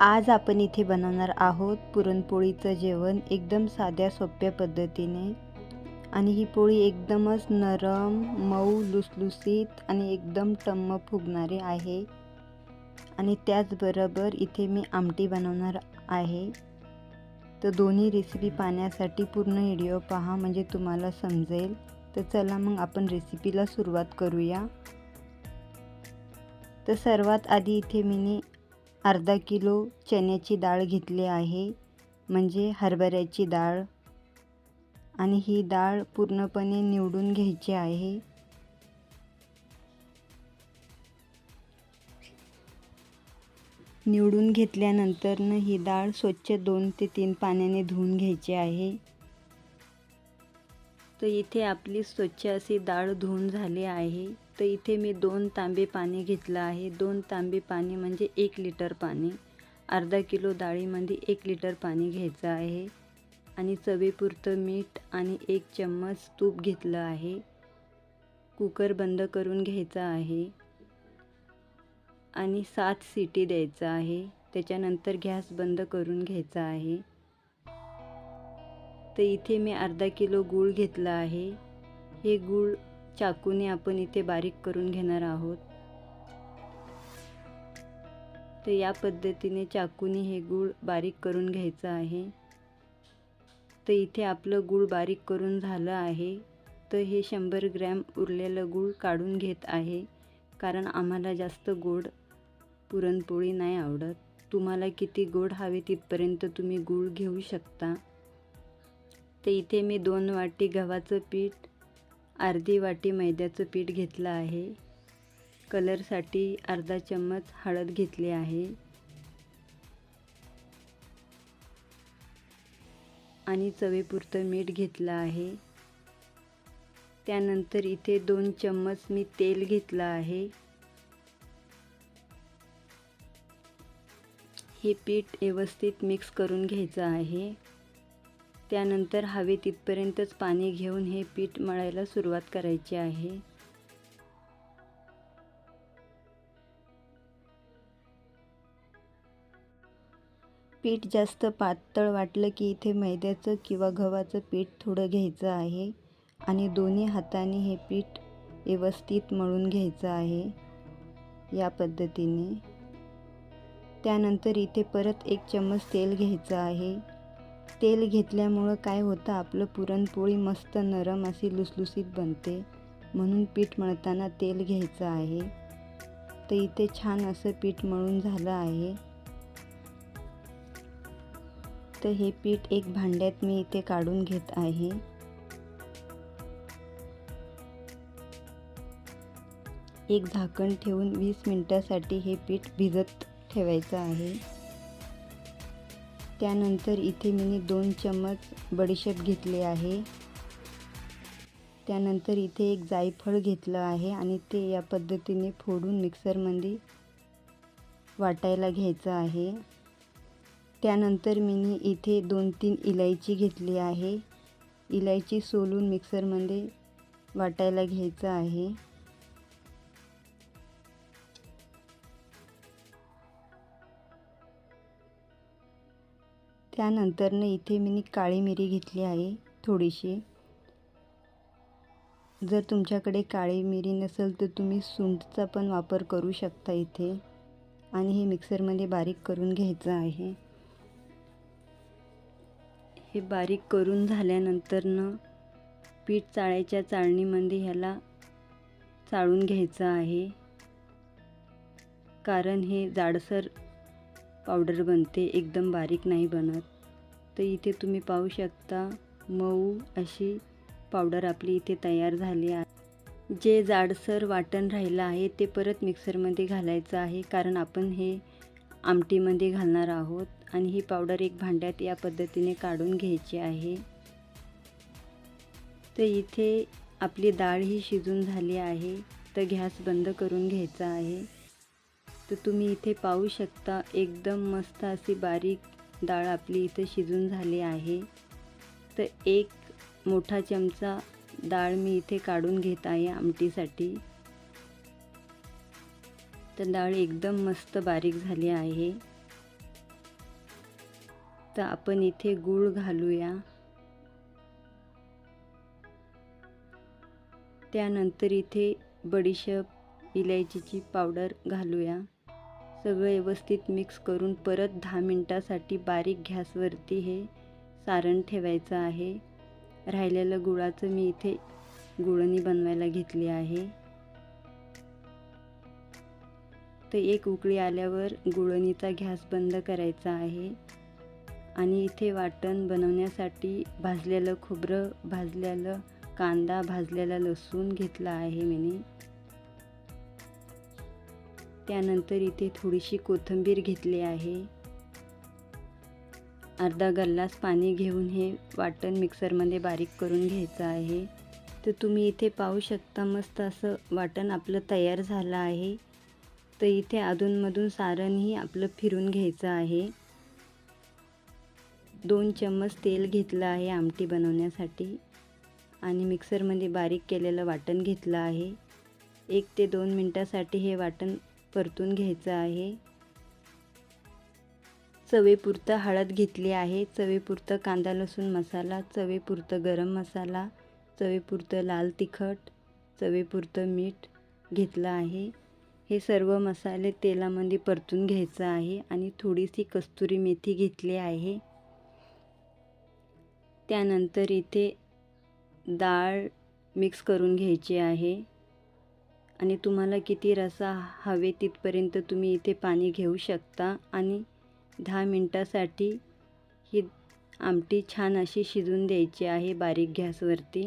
आज आपण इथे बनवणार आहोत पुरणपोळीचं जेवण एकदम साध्या सोप्या पद्धतीने. आणि ही पोळी एकदमच नरम मऊ लुसलुसीत आणि एकदम टम्म फुगणारी आहे. आणि त्याचबरोबर इथे मी आमटी बनवणार आहे. तर दोन्ही रेसिपी पाहण्यासाठी पूर्ण व्हिडिओ पहा म्हणजे तुम्हाला समजेल. तर चला मग आपण रेसिपीला सुरुवात करूया. तर सर्वात आधी इथे मी अर्धा किलो चण्याची डाळ घेतली आहे म्हणजे हरभऱ्याची डाळ. आणि ही डाळ पूर्णपणे निवडून घ्यायची आहे. निवडून घेतल्यानंतरनं ही डाळ स्वच्छ दोन ते तीन पाण्याने धुवून घ्यायची आहे. तर इथे आपली स्वच्छ अशी डाळ धुवून झाली आहे. तर इथे मी दोन तांबे पाणी घेतलं आहे. दोन तांबे पाणी म्हणजे एक लिटर पाणी. अर्धा किलो डाळीमध्ये एक लिटर पाणी घ्यायचं आहे. आणि चवीपुरतं मीठ आणि एक चम्मच तूप घेतलं आहे. कुकर बंद करून घ्यायचा आहे. आणि सात सिटी द्यायचं आहे. त्याच्यानंतर गॅस बंद करून घ्यायचा आहे. तर इथे मी अर्धा किलो गूळ घेतला आहे. हे गूळ चाकूने आपण इथे बारीक करून घेणार आहोत. तर या पद्धतीने चाकूने हे गूळ बारीक करून घ्यायचं आहे. तर इथे आपलं गूळ बारीक करून झालं आहे. तर हे शंभर ग्रॅम उरलेलं गूळ काढून घेत आहे. कारण आम्हाला जास्त गोड पुरणपोळी नाही आवडत. तुम्हाला किती गोड हवे तिथपर्यंत तुम्ही गूळ घेऊ शकता. तर इथे मी दोन वाटी गव्हाचं पीठ अर्धी वाटी मैद्याचं पीठ घेतलं आहे. कलरसाठी अर्धा चम्मच हळद घेतली आहे. आणि चवीपुरतं मीठ घेतलं आहे. त्यानंतर इथे दोन चम्मच मी तेल घेतलं आहे. हे पीठ व्यवस्थित मिक्स करून घ्यायचं आहे. त्यानंतर हवे तिथपर्यंतच पाणी घेऊन हे पीठ मळायला सुरुवात करायची आहे. पीठ जास्त पातळ वाटलं की इथे मैद्याचं किंवा गव्हाचं पीठ थोडं घ्यायचं आहे आणि दोन्ही हाताने हे पीठ व्यवस्थित मळून घ्यायचं आहे या पद्धतीने. त्यानंतर इथे परत एक चम्मच तेल घ्यायचं आहे. तेल घेतल्यामुळं काय होतं? आपलं पुरणपोळी मस्त नरम अशी लुसलुसीत बनते. म्हणून पीठ मळताना तेल घ्यायचं आहे. तर इथे छान असं पीठ मळून झालं आहे. तर हे पीठ एक भांड्यात मी इथे काढून घेत आहे. एक झाकण ठेवून वीस मिनटासाठी हे पीठ भिजत ठेवायचं आहे. त्यानंतर इथे मी दोन चम्मच बडीशेप घेतले आहे. त्यानंतर इथे एक जायफळ घेतलं आहे आणि ते या पद्धतीने फोडून मिक्सरमध्ये वाटायला घ्यायचं आहे. त्यानंतर मी इथे दोन तीन इलायची घेतली आहे. इलायची सोलून मिक्सरमध्ये वाटायला घ्यायचं आहे. त्यानंतरनं इथे मी काळी मिरी घेतली आहे थोडीशी. जर तुमच्याकडे काळी मिरी नसेल तर तुम्ही सुंठचा पण वापर करू शकता इथे. आणि हे मिक्सरमध्ये बारीक करून घ्यायचं आहे. हे बारीक करून झाल्यानंतरनं पीठ चाळायच्या चाळणीमध्ये ह्याला चाळून घ्यायचं आहे. कारण हे जाडसर पावडर बनते एकदम बारीक नाही बनत. तर इथे तुम्ही पाहू शकता मऊ अशी पावडर आपली इथे तयार झाली आहे. जे जाडसर वाटण राहिलं आहे ते परत मिक्सरमध्ये घालायचं आहे कारण आपण हे आमटीमध्ये घालणार आहोत आणि ही पावडर एक भांड्यात या पद्धतीने काढून घ्यायची आहे. तर इथे आपली डाळ ही शिजून झाली आहे तर गॅस बंद करून घ्यायचा आहे. तर तुम्ही इथे पाहू शकता एकदम मस्त अशी बारीक डाळ आपली इथे शिजून झाली आहे. तर एक मोठा चमचा डाळ मी इथे काढून घेत आहे आमटीसाठी. तर डाळ एकदम मस्त बारीक झाली आहे. तर आपण इथे गूळ घालूया. त्यानंतर इथे बडीशेप इलायचीची पावडर घालूया. सगळं व्यवस्थित मिक्स करून परत दहा मिनटासाठी बारीक घॅसवरती हे सारण ठेवायचं आहे. राहिलेलं गुळाचं मी इथे गुळणी बनवायला घेतली आहे. तर एक उकळी आल्यावर गुळणीचा घॅस बंद करायचा आहे. आणि इथे वाटण बनवण्यासाठी भाजलेलं खोबरं भाजलेलं कांदा भाजलेला लसूण घेतला आहे मी त्यानंतर इथे थोडीशी कोथिंबीर घेतली आहे. अर्धा गल्लास पाणी घेऊन हे वाटण मिक्सरमध्ये बारीक करून घ्यायचं आहे. तर तुम्ही इथे पाहू शकता मस्त असं वाटण आपलं तयार झालं आहे. तर इथे अधूनमधून सारणही आपलं फिरून घ्यायचं आहे. दोन चम्मच तेल घेतलं आहे आमटी बनवण्यासाठी. आणि मिक्सरमध्ये बारीक केलेलं वाटण घेतलं आहे. एक ते दोन मिनटासाठी हे वाटण परतून घ्यायचं आहे. चवेपुरतं हळद घेतली आहे. चवेपुरतं कांदा लसूण मसाला चवेपुरतं गरम मसाला चवेपुरतं लाल तिखट चवेपुरतं मीठ घेतलं आहे. हे सर्व मसाले तेलामध्ये परतून घ्यायचं आहे आणि थोडीशी कस्तुरी मेथी घेतली आहे. त्यानंतर इथे डाळ मिक्स करून घ्यायची आहे. आणि तुम्हाला किती रसा हवे तिथपर्यंत तुम्ही इथे पाणी घेऊ शकता. आणि दहा मिनटासाठी ही आमटी छान अशी शिजून द्यायची आहे बारीक गॅसवरती.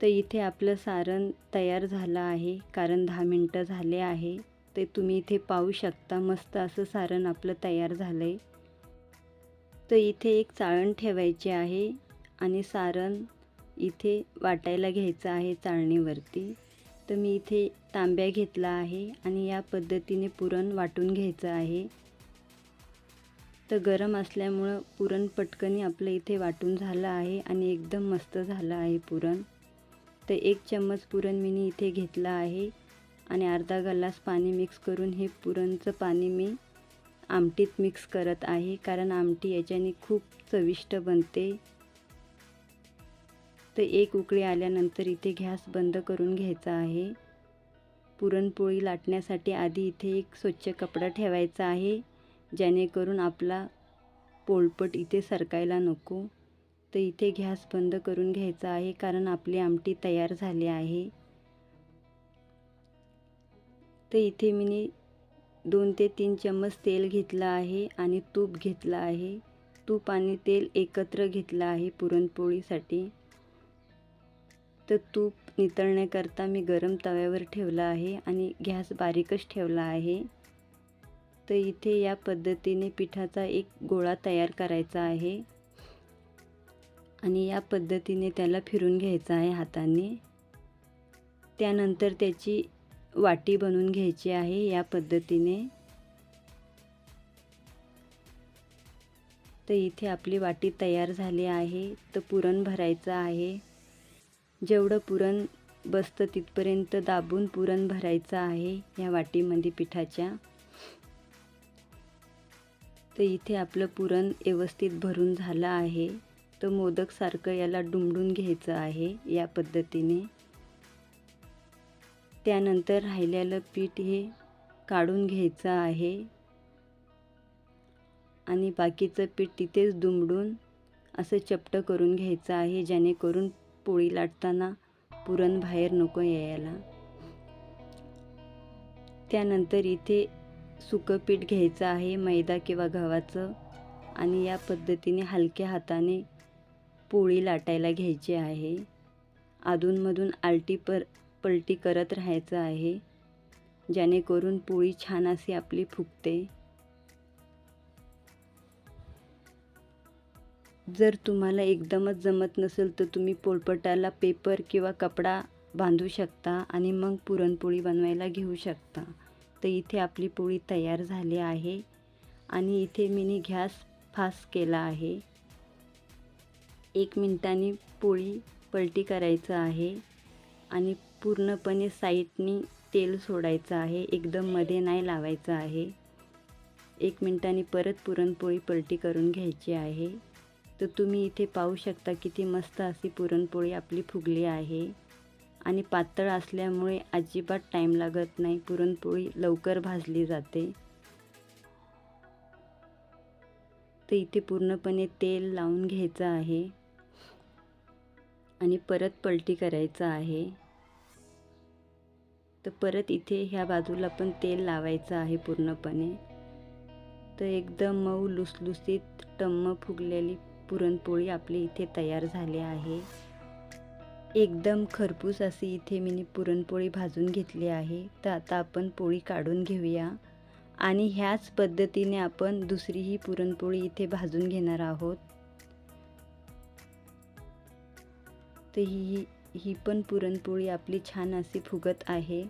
तर इथे आपलं सारण तयार झालं आहे कारण दहा मिनटं झाले आहे. ते तुम्ही इथे पाहू शकता मस्त असं सारण आपलं तयार झालं आहे तर इथे एक चाळण ठेवायची आहे आणि सारण इथे वाटायला घ्यायचं आहे चाळणीवरती. तर मी इथे तांब्या घेतला आहे आणि या पद्धतीने पुरण वाटून घ्यायचं आहे. तर गरम असल्यामुळं पुरण पटकनी आपलं इथे वाटून झालं आहे आणि एकदम मस्त झालं आहे पुरण. तर एक चम्मच पुरण मी इथे घेतलं आहे आणि अर्धा गलास पाणी मिक्स करून हे पुरणचं पाणी मी आमटीत मिक्स करत आहे कारण आमटी याच्याने खूप चविष्ट बनते. तर एक उकळी आल्यानंतर इथे गॅस बंद करून घ्यायचा आहे. पुरणपोळी लाटण्यासाठी आधी इथे एक स्वच्छ कपडा ठेवायचा आहे जेणेकरून आपला पोळपट इथे सरकायला नको. तर इथे गॅस बंद करून घ्यायचा आहे कारण आपली आमटी तयार झाली आहे. तर इथे मी दोन ते तीन चम्मच तेल घेतलं आहे आणि तूप घेतलं आहे. तूप आणि तेल एकत्र घेतलं आहे पुरणपोळीसाठी. तर तूप नितळण्याकरता मी गरम तव्यावर ठेवला आहे आणि गॅस बारीकच ठेवला आहे. तर इथे या पद्धतीने पिठाचा एक गोळा तयार करायचा आहे. आणि या पद्धतीने त्याला फिरून घ्यायचा आहे हाताने. त्यानंतर त्याची वाटी बनवून घ्यायची आहे या पद्धतीने. तर इथे आपली वाटी तयार झाली आहे. तर पुरण भरायचं आहे. जेवढं पुरण बसतं तिथपर्यंत दाबून पुरण भरायचं आहे या वाटीमध्ये पिठाच्या. तर इथे आपलं पुरण व्यवस्थित भरून झालं आहे. तर मोदकसारखं याला डुमडून घ्यायचं आहे या पद्धतीने. त्यानंतर राहिलेलं पीठ हे काढून घ्यायचं आहे. आणि बाकीचं पीठ तिथेच दुमडून असं चपटं करून घ्यायचं आहे जेणेकरून पोळी लाटताना पुरण बाहेर नको यायला. त्यानंतर इथे सुकं पीठ घ्यायचं आहे मैदा किंवा गव्हाचं आणि या पद्धतीने हलक्या हाताने पोळी लाटायला घ्यायची आहे. अधूनमधून आलटी पर पलटी करत राहायचं आहे जेणेकरून पोळी छान अशी आपली फुगते. जर तुम्हाला एकदमच जमत नसेल तर तुम्ही पोळपटाला पेपर किंवा कपडा बांधू शकता आणि मग पुरणपोळी बनवायला घेऊ शकता. तर इथे आपली पोळी तयार झाली आहे आणि इथे मी गॅस फास्ट केला आहे. एक मिनटाने पोळी पलटी करायचं आहे आणि पूर्णपणे साईडनी तेल सोडायचं आहे. एकदम मध्ये नाही लावायचं आहे. एक मिनटाने परत पुरणपोळी पलटी करून घ्यायची आहे. तर तुम्ही इथे पाहू शकता किती मस्त अशी पुरणपोळी आपली फुगली आहे. आणि पातळ असल्यामुळे अजिबात टाईम लागत नाही. पुरणपोळी लवकर भाजली जाते. तर इथे पूर्णपणे तेल लावून घ्यायचं आहे. आणि परत पलटी करायचं आहे. तर परत इथे ह्या बाजूला पण तेल लावायचं आहे पूर्णपणे. तर एकदम मऊ लुसलुसीत टम्म फुगलेली पुरणपोळी आपली इथे तयार झाली आहे. एकदम खरपूस अशी इथे मी पुरणपोळी भाजून घेतली आहे. तर आता आपण पोळी काढून घेऊया. आणि ह्याच पद्धतीने आपण दुसरीही पुरणपोळी इथे भाजून घेणार आहोत. तर ही ही पण पुरणपोळी आपली छान अशी फुगत आहे.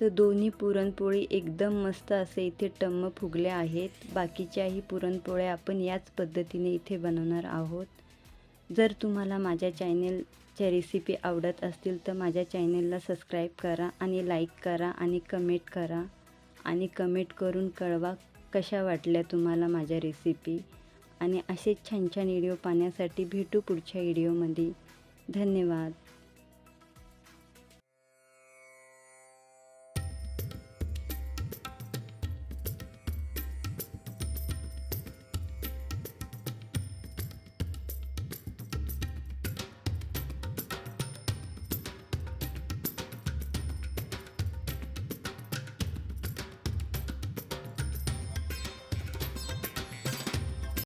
तर दोन्ही पुरणपोळी एकदम मस्त असे इथे टम्म फुगल्या आहेत. बाकीच्याही पुरणपोळ्या आपण याच पद्धतीने इथे बनवणार आहोत. जर तुम्हाला माझ्या चॅनेलच्या रेसिपी आवडत असतील तर माझ्या चॅनेलला सबस्क्राईब करा आणि लाईक करा आणि कमेंट करा. आणि कमेंट करून कळवा कशा वाटल्या तुम्हाला माझ्या रेसिपी. आणि असेच छान छान व्हिडिओ पाहण्यासाठी भेटू पुढच्या व्हिडिओमध्ये. धन्यवाद.